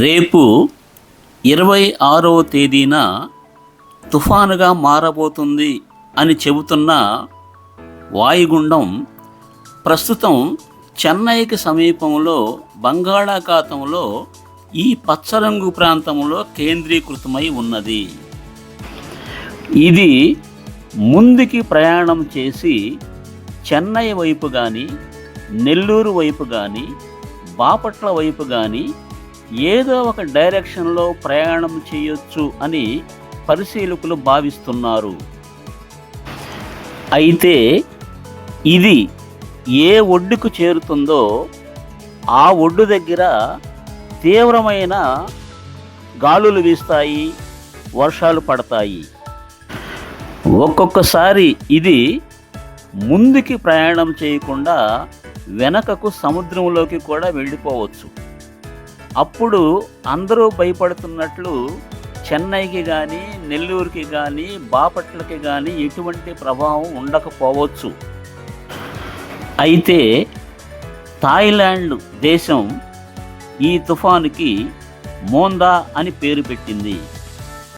రేపు ఇరవై ఆరవ తేదీన తుఫానుగా మారబోతుంది అని చెబుతున్న వాయుగుండం ప్రస్తుతం చెన్నైకి సమీపంలో బంగాళాఖాతంలో ఈ పచ్చరంగు ప్రాంతంలో కేంద్రీకృతమై ఉన్నది. ఇది ముందుకి ప్రయాణం చేసి చెన్నై వైపు కానీ నెల్లూరు వైపు కానీ బాపట్ల వైపు కానీ ఏదో ఒక డైరెక్షన్లో ప్రయాణం చేయొచ్చు అని పరిశీలకులు భావిస్తున్నారు. అయితే ఇది ఏ ఒడ్డుకు చేరుతుందో ఆ ఒడ్డు దగ్గర తీవ్రమైన గాలులు వీస్తాయి వర్షాలు పడతాయి. ఒక్కొక్కసారి ఇది ముందుకి ప్రయాణం చేయకుండా వెనకకు సముద్రంలోకి కూడా వెళ్ళిపోవచ్చు. అప్పుడు అందరూ భయపడుతున్నట్లు చెన్నైకి కానీ నెల్లూరుకి కానీ బాపట్లకి కానీ ఎటువంటి ప్రభావం ఉండకపోవచ్చు. అయితే థాయిలాండ్ దేశం ఈ తుఫానుకి మోందా అని పేరు పెట్టింది.